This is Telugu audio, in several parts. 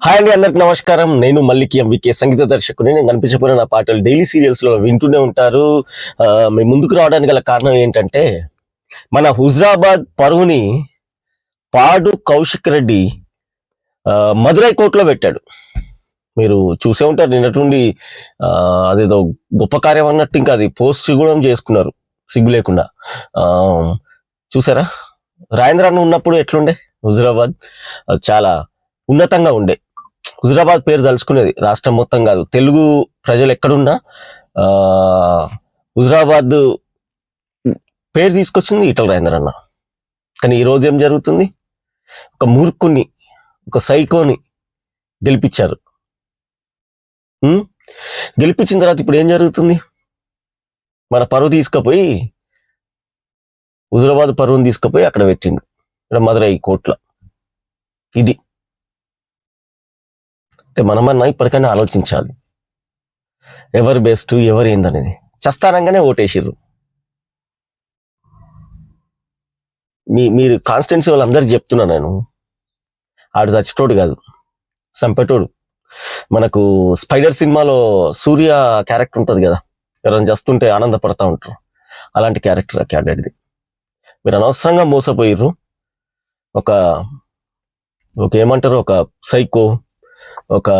హాయ్ అండి అందరికి నమస్కారం. నేను మల్లికి ఎంవికే సంగీత దర్శకుని. నేను కనిపించబోయిన నా పాటలు డైలీ సీరియల్స్లో వింటూనే ఉంటారు. మీ ముందుకు రావడానికి గల కారణం ఏంటంటే మన హుజరాబాద్ పరువుని పాడు కౌశిక్ రెడ్డి మధురై మదురై కోర్టులో పెట్టాడు. మీరు చూసే ఉంటారు నిన్నటుండి ఆ, అదేదో గొప్ప కార్యం అన్నట్టు ఇంకా అది పోస్ట్ కూడా చేసుకున్నారు సిగ్గు లేకుండా. చూసారా? రాజేంద్ర అన్న ఉన్నప్పుడు ఎట్లుండే హుజరాబాద్? అది చాలా ఉన్నతంగా ఉండే. హుజరాబాద్ పేరు తలుచుకునేది. రాష్ట్రం మొత్తం కాదు. తెలుగు ప్రజలు ఎక్కడున్నా హుజరాబాద్ పేరు తీసుకొచ్చింది ఈటల రాజేంద్ర అన్న. కానీ ఈ రోజు ఏం జరుగుతుంది? ఒక మూర్ఖుని ఒక సైకోని గెలిపించారు. గెలిపించిన తర్వాత ఇప్పుడు ఏం జరుగుతుంది? మన పరువు తీసుకుపోయి హుజరాబాద్ పరువుని తీసుకుపోయి అక్కడ పెట్టిండు. ఇక్కడ మదురై కోట్ల. ఇది. అంటే మనమన్నా ఇప్పటికైనా ఆలోచించాలి. ఎవరు బెస్ట్ ఎవరు ఏందనేది. చస్తానంగానే ఓటేసిర్రు. మీ మీరు కాన్స్టెన్సీ వాళ్ళందరికి చెప్తున్నా నేను. ఆడు చచ్చిటోడు కాదు సంపెటోడు మనకు స్పైడర్ సినిమాలో సూర్య క్యారెక్టర్ ఉంటుంది కదా ఎవరైనా చేస్తుంటే ఆనందపడతా ఉంటారు. అలాంటి క్యారెక్టర్ ఆ క్యాండిడేట్ది మీరు అనవసరంగా మోసపోయారు ఒక ఒక ఏమంటారు ఒక సైకో ఒక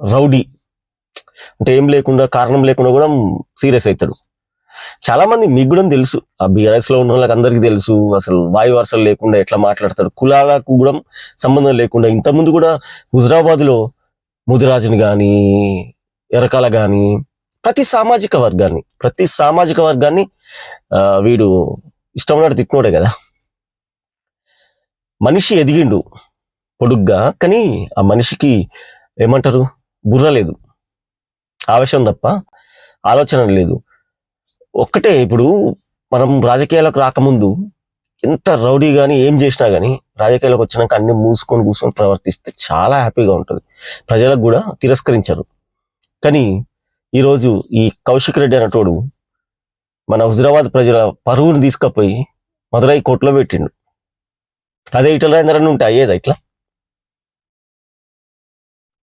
రౌడీ. అంటే ఏం లేకుండా కారణం లేకుండా కూడా సీరియస్ అవుతాడు. చాలా మంది మీకు కూడా తెలుసు. ఆ బీఆర్ఎస్లో ఉన్న వాళ్ళకి అందరికీ తెలుసు. అసలు వాయు వరుసలు లేకుండా ఎట్లా మాట్లాడతాడు కులాలకు కూడా సంబంధం లేకుండా ఇంతకుముందు కూడా హుజరాబాద్లో ముదిరాజుని కానీ ఎరకాల కానీ ప్రతి సామాజిక వర్గాన్ని ప్రతి సామాజిక వర్గాన్ని వీడు ఇష్టం ఉన్నట్టు తిట్టినోడే కదా. మనిషి ఎదిగిండు. పొడుగ్గా కానీ ఆ మనిషికి ఏమంటారు? బుర్ర లేదు. ఆవేశం తప్ప ఆలోచన లేదు. ఒక్కటే ఇప్పుడు మనం రాజకీయాలకు రాకముందు ఎంత రౌడీ కానీ ఏం చేసినా కానీ రాజకీయాలకు వచ్చినాక అన్ని మూసుకొని కూర్చొని ప్రవర్తిస్తే చాలా హ్యాపీగా ఉంటుంది. ప్రజలకు కూడా తిరస్కరించరు. కానీ ఈరోజు ఈ కౌశిక్ రెడ్డి అనేటోడు మన హుజరాబాద్ ప్రజల పరువుని తీసుకుపోయి మదురై కోర్టులో పెట్టిండు. అదే ఇటల రాజేంద్రన్ ఉంటే అయ్యేదా ఇట్లా?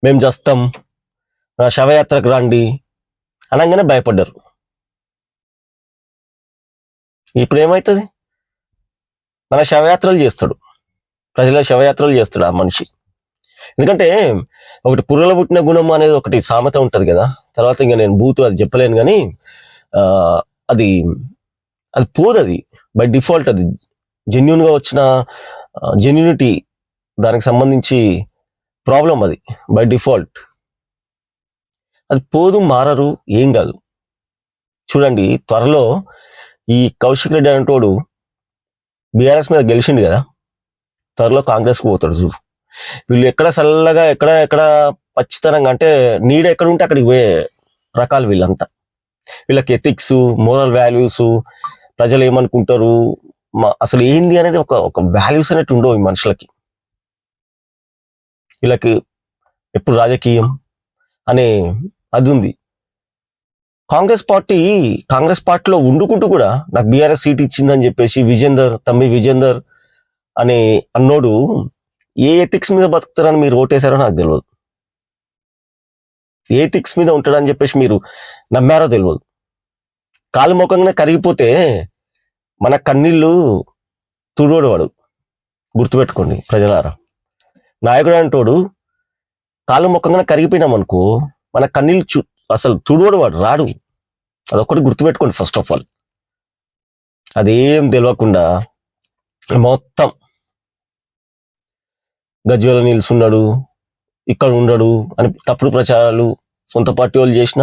మేము చేస్తాం. శవయాత్రకు రండి. అనగానే భయపడ్డారు. ఇప్పుడు ఏమవుతుంది మన శవయాత్రలు చేస్తాడు. ప్రజల శవయాత్రలు చేస్తాడు ఆ మనిషి. ఎందుకంటే ఒకటి పుర్రల పుట్టిన గుణం అనేది ఒకటి సామెత ఉంటుంది కదా. తర్వాత ఇంకా నేను బూతు అది చెప్పలేను కానీ అది అది పోదు అది. బై డిఫాల్ట్ అది. జెన్యున్గా వచ్చిన జెన్యునిటీ దానికి సంబంధించి ప్రాబ్లం అది బై డిఫాల్ట్. అది పోదు మారరు ఏం కాదు. చూడండి త్వరలో ఈ కౌశిక్ రెడ్డి అనేటోడు బీఆర్ఎస్ మీద గెలిచిండు కదా త్వరలో కాంగ్రెస్కి పోతాడు చూడు. వీళ్ళు ఎక్కడ చల్లగా ఎక్కడ ఎక్కడ పచ్చితనంగా అంటే నీడ ఎక్కడ ఉంటే అక్కడికి పోయే రకాలు వీళ్ళంతా. వీళ్ళకి ఎథిక్స్ మోరల్ వాల్యూస్ ప్రజలు ఏమనుకుంటారు మా- అసలు ఏంది అనేది ఒక ఒక వాల్యూస్ అనేవి ఉండవు ఈ మనుషులకి. వీళ్ళకి ఎప్పుడు రాజకీయం అనే అది ఉంది. కాంగ్రెస్ పార్టీ కాంగ్రెస్ పార్టీలో ఉండుకుంటూ కూడా నాకు బీఆర్ఎస్ సీట్ ఇచ్చిందని చెప్పేసి విజేందర్ తమ్మి విజేందర్ అనే అన్నోడు ఏ ఎథిక్స్ మీద బతుకుతారని మీరు ఓటేశారో నాకు తెలియదు ఏ ఎథిక్స్ మీద ఉంటాడని చెప్పేసి మీరు నమ్మారో తెలియదు కాలు ముఖంగానే కరిగిపోతే మన కన్నీళ్ళు తుడోడు వాడు. గుర్తుపెట్టుకోండి ప్రజలారా. నాయకుడు అంటోడు కాళ్ళు ముఖంగా కరిగిపోయినాం అనుకో మన కన్నీళ్ళు చూ అసలు తుడోడు వాడు రాడు. అదొక్కటి గుర్తుపెట్టుకోండి ఫస్ట్ ఆఫ్ ఆల్ అదేం తెలియకుండా మొత్తం గజ్వేల నిల్చున్నాడు ఇక్కడ ఉండడు అని తప్పుడు ప్రచారాలు సొంత పార్టీ వాళ్ళు చేసిన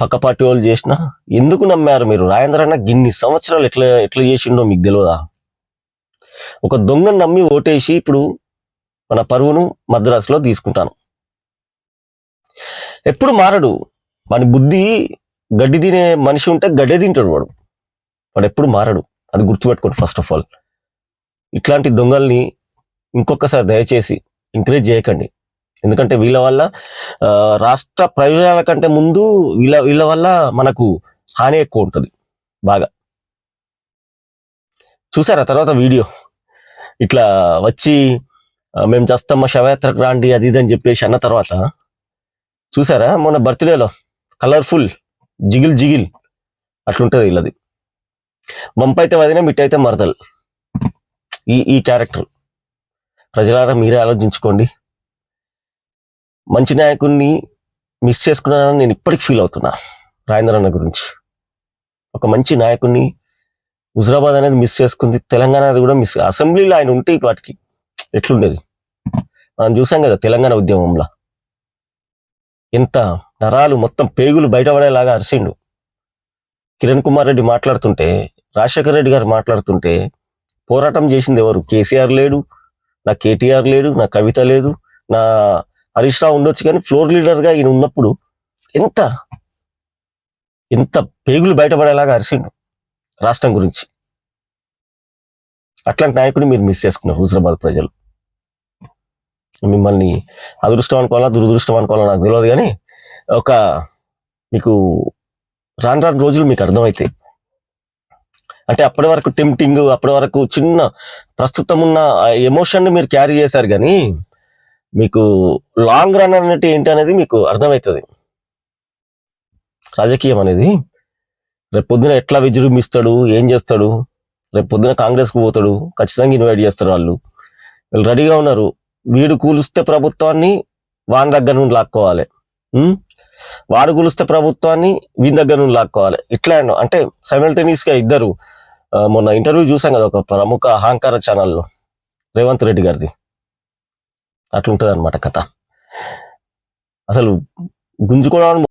పక్క పార్టీ వాళ్ళు చేసిన ఎందుకు నమ్మారు మీరు? రాజేంద్ర అన్న గిన్ని సంవత్సరాలు ఎట్లా ఎట్లా చేసిండో మీకు తెలియదా ఒక దొంగను నమ్మి ఓటేసి ఇప్పుడు మన పరువును మద్రాసులో తీసుకుంటాను. ఎప్పుడు మారడు? మన బుద్ధి గడ్డి తినే మనిషి ఉంటే గడ్డే తింటాడు వాడు. వాడు ఎప్పుడు మారడు? అది గుర్తుపెట్టుకోండి ఫస్ట్ ఆఫ్ ఆల్. ఇట్లాంటి దొంగల్ని ఇంకొకసారి దయచేసి ఎంకరేజ్ చేయకండి. ఎందుకంటే వీళ్ళ వల్ల రాష్ట్ర ప్రయోజనాల కంటే ముందు వీళ్ళ వీళ్ళ వల్ల మనకు హాని ఎక్కువ ఉంటుంది. బాగా. చూసారా తర్వాత వీడియో? ఇట్లా వచ్చి మేము చేస్తాం మా శవయాత్రకు రాండి అది ఇది అని చెప్పేసి అన్న తర్వాత చూసారా? మొన్న బర్త్డేలో కలర్ఫుల్ జిగిల్ జిగిల్ అట్లుంటది వీళ్ళది. వంపైతే వదిన మిట్టయితే మరదలు. ఈ ఈ క్యారెక్టర్ ప్రజలారా మీరే ఆలోచించుకోండి. మంచి నాయకుడిని మిస్ చేసుకున్నానని నేను ఇప్పటికి ఫీల్ అవుతున్నా రాజేంద్ర అన్న గురించి. ఒక మంచి నాయకుడిని హుజరాబాద్ అనేది మిస్ చేసుకుంది తెలంగాణ అది కూడా మిస్ అసెంబ్లీలో ఆయన ఉంటే వాటికి ఎట్లుండేది? మనం చూసాం కదా తెలంగాణ ఉద్యమంలో. ఎంత నరాలు మొత్తం పేగులు బయటపడేలాగా అరిసిండు. కిరణ్ కుమార్ రెడ్డి మాట్లాడుతుంటే రాజశేఖర రెడ్డి గారు మాట్లాడుతుంటే పోరాటం చేసింది ఎవరు? కేసీఆర్ లేడు నా కేటీఆర్ లేడు నా కవిత లేదు నా హరీష్ రావు ఉండొచ్చు కానీ ఫ్లోర్ లీడర్గా ఈయన ఉన్నప్పుడు ఎంత ఎంత పేగులు బయటపడేలాగా అరిసిండు రాష్ట్రం గురించి. అట్లాంటి నాయకుడిని మీరు మిస్ చేసుకున్నారు హుజరాబాద్ ప్రజలు. మిమ్మల్ని అదృష్టం అనుకోవాలా దురదృష్టం అనుకోవాలా నాకు తెలియదు కానీ ఒక మీకు రాను రాను రోజులు మీకు అర్థమవుతాయి అంటే అప్పటి వరకు టెంప్టింగ్ అప్పటి వరకు చిన్న ప్రస్తుతం ఉన్న ఎమోషన్ని మీరు క్యారీ చేశారు కానీ మీకు లాంగ్ రన్ అన్నట్టు ఏంటి అనేది మీకు అర్థమవుతుంది రాజకీయం అనేది రేపు పొద్దున ఎట్లా విజృంభిస్తాడు ఏం చేస్తాడు రేపు పొద్దున కాంగ్రెస్కు పోతాడు ఖచ్చితంగా ఇన్వైట్ చేస్తారు వాళ్ళు. వీళ్ళు రెడీగా ఉన్నారు. వీడు కూలుస్తే ప్రభుత్వాన్ని వాని దగ్గర నుండి లాక్కోవాలి. వాడు కూలుస్తే ప్రభుత్వాన్ని వీని దగ్గర నుండి లాక్కోవాలి. ఇట్లా అంటే సైమల్టేనియస్గా ఇద్దరు మొన్న ఇంటర్వ్యూ చూసాం కదా ఒక ప్రముఖ అహంకార ఛానల్లో రేవంత్ రెడ్డి గారిది. అట్లుంటుంది అనమాట కథ. అసలు గుంజుకోవడానికి